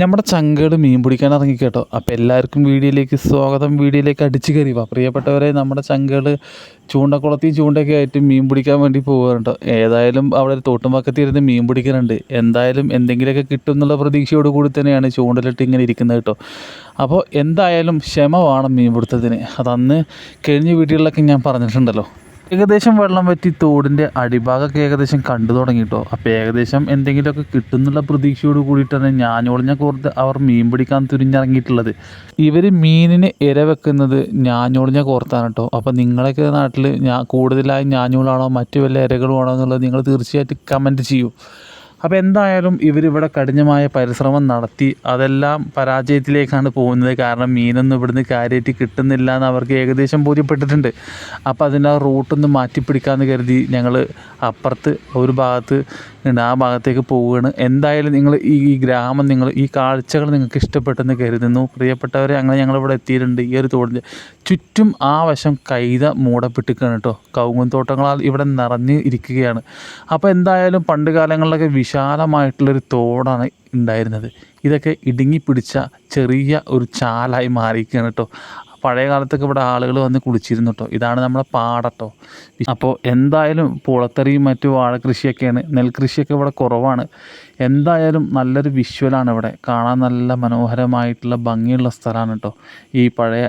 നമ്മുടെ ചങ്കട് മീൻ പിടിക്കാൻ ഇറങ്ങി കേട്ടോ. അപ്പോൾ എല്ലാവർക്കും വീഡിയോയിലേക്ക് സ്വാഗതം. വീഡിയോയിലേക്ക് അടിച്ചു കയറി വാ. പ്രിയപ്പെട്ടവരെ നമ്മുടെ ചങ്കട് ചൂണ്ടക്കുളത്തിൽ ചൂണ്ടയൊക്കെ ആയിട്ട് മീൻ പിടിക്കാൻ വേണ്ടി പോകാറുണ്ട് ഏതായാലും അവിടെ ഒരു തോട്ടുംപക്കത്തിൽ ഇരുന്ന് മീൻ പിടിക്കുന്നുണ്ട് എന്തായാലും എന്തെങ്കിലുമൊക്കെ കിട്ടും എന്നുള്ള പ്രതീക്ഷയോട് കൂടി തന്നെയാണ് ചൂണ്ടലിട്ട് ഇങ്ങനെ ഇരിക്കുന്നത് കേട്ടോ. അപ്പോൾ എന്തായാലും ക്ഷമ വേണം മീൻ പിടുത്തത്തിന്. അതന്ന് കഴിഞ്ഞ വീഡിയോകളിലൊക്കെ ഞാൻ പറഞ്ഞിട്ടുണ്ടല്ലോ. ഏകദേശം വെള്ളം പറ്റി തോടിന്റെ അടിഭാഗമൊക്കെ ഏകദേശം കണ്ടു തുടങ്ങിയിട്ടോ അപ്പോൾ ഏകദേശം എന്തെങ്കിലുമൊക്കെ കിട്ടുന്നുള്ള പ്രതീക്ഷയോട് കൂടിയിട്ടാണ് ഞാഞ്ഞോളിഞ്ഞ കോർത്ത് അവർ മീൻ പിടിക്കാൻ തുരിഞ്ഞിറങ്ങിയിട്ടുള്ളത് ഇവർ മീനിന് ഇര വെക്കുന്നത് ഞാഞ്ഞോളിഞ്ഞ കോർത്താണ് കേട്ടോ അപ്പോൾ നിങ്ങളൊക്കെ നാട്ടിൽ ഞാൻ കൂടുതലായി ഞാഞ്ഞോളാണോ മറ്റു വല്ല ഇരകളുമാണോ എന്നുള്ളത് നിങ്ങൾ തീർച്ചയായിട്ടും കമന്റ് ചെയ്യൂ. അപ്പോൾ എന്തായാലും ഇവരിവിടെ കഠിനമായ പരിശ്രമം നടത്തി അതെല്ലാം പരാജയത്തിലേക്കാണ് പോകുന്നത്. കാരണം മീനൊന്നും ഇവിടുന്ന് കാര്യമായിട്ട് കിട്ടുന്നില്ല എന്ന് അവർക്ക് ഏകദേശം ബോധ്യപ്പെട്ടിട്ടുണ്ട്. അപ്പോൾ അതിന്റെ ആ റൂട്ടൊന്ന് മാറ്റിപ്പിടിക്കാമെന്ന് കരുതി ഞങ്ങൾ അപ്പുറത്ത് ഒരു ഭാഗത്ത് ഉണ്ട് ആ ഭാഗത്തേക്ക് പോവുകയാണ്. എന്തായാലും നിങ്ങൾ ഈ ഗ്രാമം നിങ്ങൾ ഈ കാഴ്ചകൾ നിങ്ങൾക്ക് ഇഷ്ടപ്പെട്ടെന്ന് കരുതുന്നു. പ്രിയപ്പെട്ടവരെ അങ്ങനെ ഞങ്ങളിവിടെ എത്തിയിട്ടുണ്ട്. ഈ ഒരു തോടിൽ ചുറ്റും ആ വശം കൈത മൂടപ്പെട്ടിരിക്കുകയാണ് കേട്ടോ. കവുങ്ങും തോട്ടങ്ങളാൽ ഇവിടെ നിറഞ്ഞ് ഇരിക്കുകയാണ്. അപ്പോൾ എന്തായാലും പണ്ട് കാലങ്ങളിലൊക്കെ വിശാലമായിട്ടുള്ളൊരു തോടാണ് ഉണ്ടായിരുന്നത്. ഇതൊക്കെ ഇടുങ്ങി പിടിച്ച ചെറിയ ഒരു ചാലായി മാറിയിരിക്കുകയാണ് കേട്ടോ. പഴയ കാലത്തൊക്കെ ഇവിടെ ആളുകൾ വന്ന് കുളിച്ചിരുന്നു കേട്ടോ ഇതാണ് നമ്മുടെ പാടട്ടോ. അപ്പോൾ എന്തായാലും പുളത്തറിയും മറ്റു വാഴ കൃഷിയൊക്കെയാണ് നെൽകൃഷിയൊക്കെ ഇവിടെ കുറവാണ്. എന്തായാലും നല്ലൊരു വിഷ്വലാണ് ഇവിടെ. കാണാൻ നല്ല മനോഹരമായിട്ടുള്ള ഭംഗിയുള്ള സ്ഥലമാണ് കേട്ടോ ഈ പഴയ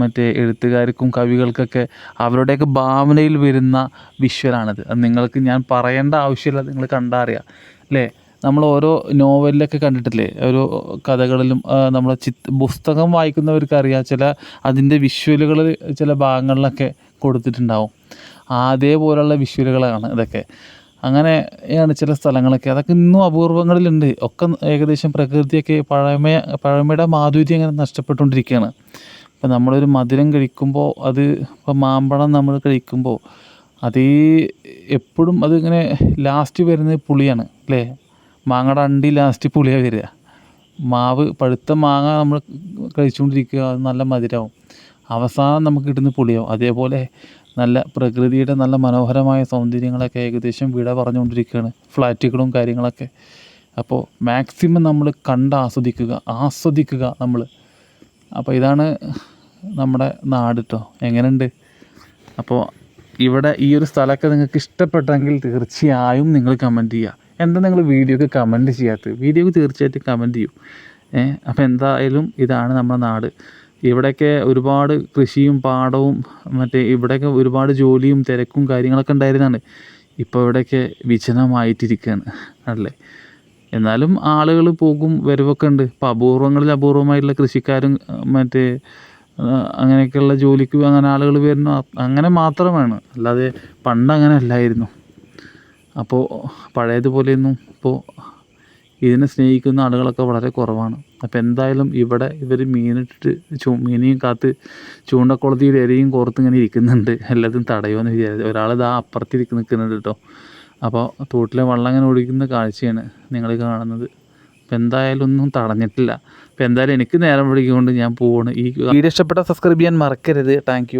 മറ്റേ എഴുത്തുകാർക്കും കവികൾക്കൊക്കെ അവരുടെയൊക്കെ ഭാവനയിൽ വരുന്ന വിഷ്വലാണിത് അത് നിങ്ങൾക്ക് ഞാൻ പറയേണ്ട ആവശ്യമില്ല. നിങ്ങൾ കണ്ടറിയാം. അല്ലേ? നമ്മൾ ഓരോ നോവലിലൊക്കെ കണ്ടിട്ടില്ലേ? ഓരോ കഥകളിലും നമ്മൾ ചിത് പുസ്തകം വായിക്കുന്നവർക്ക് അറിയാം ചില അതിന്റെ വിഷ്വലുകൾ ചില ഭാഗങ്ങളിലൊക്കെ കൊടുത്തിട്ടുണ്ടാവും. അതേപോലുള്ള വിഷ്വലുകളാണ് ഇതൊക്കെ. അങ്ങനെയാണ് ചില സ്ഥലങ്ങളൊക്കെ. അതൊക്കെ ഇന്നും അപൂർവങ്ങളിലുണ്ട്. ഒക്കെ ഏകദേശം പ്രകൃതിയൊക്കെ പഴമ പഴമയുടെ മാധുര്യം ഇങ്ങനെ നഷ്ടപ്പെട്ടുകൊണ്ടിരിക്കുകയാണ്. ഇപ്പം നമ്മളൊരു മധുരം കഴിക്കുമ്പോൾ അത് ഇപ്പം മാമ്പഴം നമ്മൾ കഴിക്കുമ്പോൾ അത് എപ്പോഴും അതിങ്ങനെ ലാസ്റ്റ് വരുന്നത് പുളിയാണ് അല്ലേ? മാങ്ങയുടെ അണ്ടി ലാസ്റ്റ് പുളിയാണ് വരിക. മാവ് പഴുത്ത മാങ്ങ നമ്മൾ കഴിച്ചുകൊണ്ടിരിക്കുക അത് നല്ല മധുരമാവും. അവസാനം നമുക്ക് കിട്ടുന്ന പുളിയാവും. അതേപോലെ നല്ല പ്രകൃതിയുടെ നല്ല മനോഹരമായ സൗന്ദര്യങ്ങളൊക്കെ ഏകദേശം വിട പറഞ്ഞുകൊണ്ടിരിക്കുകയാണ് ഫ്ലാറ്റുകളും കാര്യങ്ങളൊക്കെ. അപ്പോൾ മാക്സിമം നമ്മൾ കണ്ട് ആസ്വദിക്കുക ആസ്വദിക്കുക നമ്മൾ. അപ്പോൾ ഇതാണ് നമ്മുടെ നാട് കേട്ടോ എങ്ങനെയുണ്ട്? അപ്പോൾ ഇവിടെ ഈ ഒരു സ്ഥലമൊക്കെ നിങ്ങൾക്ക് ഇഷ്ടപ്പെട്ടെങ്കിൽ തീർച്ചയായും നിങ്ങൾ കമന്റ് ചെയ്യുക. എന്താ നിങ്ങൾ വീഡിയോക്ക് കമന്റ് ചെയ്യാത്തത്? വീഡിയോക്ക് തീർച്ചയായിട്ടും കമന്റ് ചെയ്യും. ഏഹ് അപ്പോൾ എന്തായാലും ഇതാണ് നമ്മുടെ നാട്. ഇവിടെയൊക്കെ ഒരുപാട് കൃഷിയും പാടവും മറ്റേ ഇവിടെയൊക്കെ ഒരുപാട് ജോലിയും തിരക്കും കാര്യങ്ങളൊക്കെ ഉണ്ടായിരുന്നതാണ്. ഇപ്പോൾ ഇവിടെയൊക്കെ വിജനമായിട്ടിരിക്കുകയാണ് അല്ലേ? എന്നാലും ആളുകൾ പോകും വരവൊക്കെ ഉണ്ട്. ഇപ്പോൾ അപൂർവങ്ങളിൽ അപൂർവമായിട്ടുള്ള കൃഷിക്കാരും മറ്റേ അങ്ങനെയൊക്കെയുള്ള ജോലിക്ക് അങ്ങനെ ആളുകൾ വരുന്നു അങ്ങനെ മാത്രമാണ്. അല്ലാതെ പണ്ട് അങ്ങനെ അല്ലായിരുന്നു. അപ്പോൾ പഴയതുപോലെയൊന്നും ഇപ്പോൾ ഇതിനെ സ്നേഹിക്കുന്ന ആളുകളൊക്കെ വളരെ കുറവാണ്. അപ്പോൾ എന്തായാലും ഇവിടെ ഇവർ മീനിട്ടിട്ട് ചൂ മീനെയും കാത്ത് ചൂണ്ടക്കുളത്തിൽ ഇരയും കോർത്ത് ഇങ്ങനെ ഇരിക്കുന്നുണ്ട്. എല്ലാത്തിനും തടയുമെന്ന് വിചാരിച്ചു ഒരാൾ ഇതാ അപ്പുറത്തിരിക്ക് നിൽക്കുന്നുണ്ട് കേട്ടോ. അപ്പോൾ തോട്ടിലെ വെള്ളം അങ്ങനെ ഒഴിക്കുന്ന കാഴ്ചയാണ് നിങ്ങൾ കാണുന്നത്. അപ്പോൾ എന്തായാലും ഒന്നും തടഞ്ഞിട്ടില്ല. അപ്പോൾ എന്തായാലും എനിക്ക് നേരം പിടിക്കൊണ്ട് ഞാൻ പോവാണ്. ഈ വീഡിയോ ഇഷ്ടപ്പെട്ട സബ്സ്ക്രൈബ് ചെയ്യാൻ മറക്കരുത്. താങ്ക്